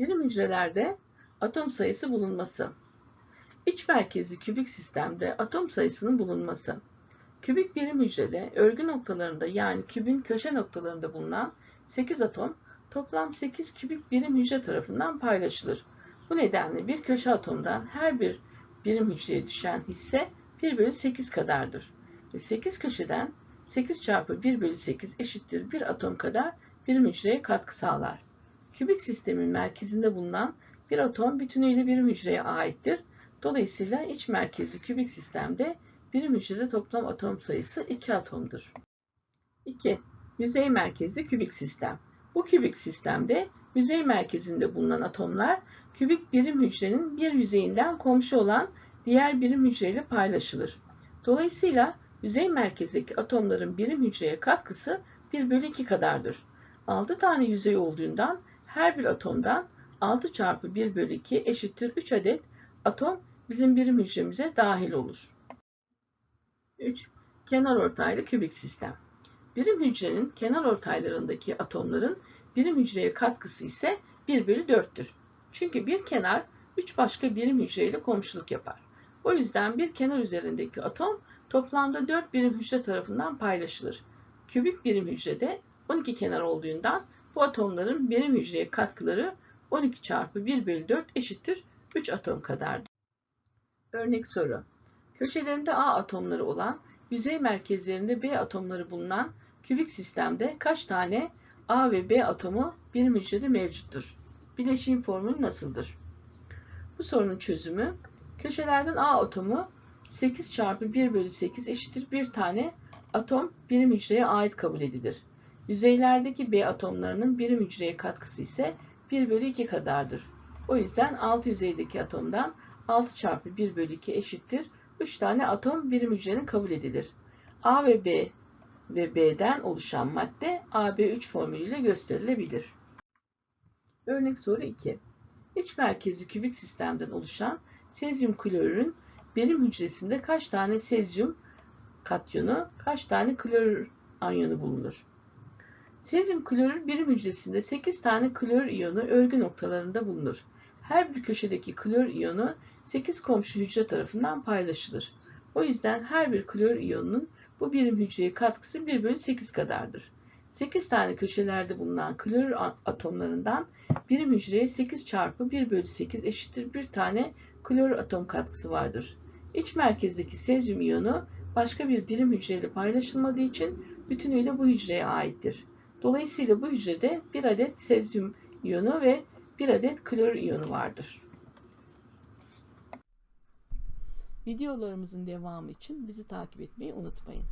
Birim hücrelerde atom sayısı bulunması. İç merkezli kübik sistemde atom sayısının bulunması. Kübik birim hücrede örgü noktalarında yani kübün köşe noktalarında bulunan 8 atom toplam 8 kübik birim hücre tarafından paylaşılır. Bu nedenle bir köşe atomdan her bir birim hücreye düşen hisse 1 bölü 8 kadardır. Ve 8 köşeden 8 çarpı 1 bölü 8 eşittir 1 atom kadar birim hücreye katkı sağlar. Kübik sistemin merkezinde bulunan bir atom bütünüyle birim hücreye aittir. Dolayısıyla iç merkezli kübik sistemde birim hücrede toplam atom sayısı 2 atomdur. 2. Yüzey merkezli kübik sistem. Bu kübik sistemde yüzey merkezinde bulunan atomlar kübik birim hücrenin bir yüzeyinden komşu olan diğer birim hücreyle paylaşılır. Dolayısıyla yüzey merkezdeki atomların birim hücreye katkısı 1 bölü 2 kadardır. 6 tane yüzey olduğundan her bir atomdan 6 çarpı 1 bölü 2 eşittir 3 adet atom bizim birim hücremize dahil olur. 3. Kenar ortaylı kübik sistem. Birim hücrenin kenar ortaylarındaki atomların birim hücreye katkısı ise 1 bölü 4'tür. Çünkü bir kenar 3 başka birim hücreyle komşuluk yapar. O yüzden bir kenar üzerindeki atom toplamda 4 birim hücre tarafından paylaşılır. Kübik birim hücrede 12 kenar olduğundan bu atomların birim hücreye katkıları 12 çarpı 1 bölü 4 eşittir 3 atom kadardır. Örnek soru. Köşelerinde A atomları olan, yüzey merkezlerinde B atomları bulunan kübik sistemde kaç tane A ve B atomu birim hücrede mevcuttur? Bileşiğin formülü nasıldır? Bu sorunun çözümü, köşelerden A atomu 8 çarpı 1 bölü 8 eşittir 1 tane atom birim hücreye ait kabul edilir. Yüzeylerdeki B atomlarının birim hücreye katkısı ise 1 bölü 2 kadardır. O yüzden alt yüzeydeki atomdan 6 çarpı 1 bölü 2 eşittir 3 tane atom birim hücrenin kabul edilir. A ve B ve B'den oluşan madde AB3 formülüyle gösterilebilir. Örnek soru 2. İç merkezli kübik sistemden oluşan sezyum klorürün birim hücresinde kaç tane sezyum katyonu, kaç tane klorür anyonu bulunur? Sezyum klorür birim hücresinde 8 tane klorür iyonu örgü noktalarında bulunur. Her bir köşedeki klor iyonu 8 komşu hücre tarafından paylaşılır. O yüzden her bir klor iyonunun bu birim hücreye katkısı 1 bölü 8 kadardır. 8 tane köşelerde bulunan klorür atomlarından birim hücreye 8 çarpı 1 bölü 8 eşittir 1 tane klor atom katkısı vardır. İç merkezdeki sezyum iyonu başka bir birim hücreyle paylaşılmadığı için bütünüyle bu hücreye aittir. Dolayısıyla bu hücrede bir adet sezyum iyonu ve bir adet klor iyonu vardır. Videolarımızın devamı için bizi takip etmeyi unutmayın.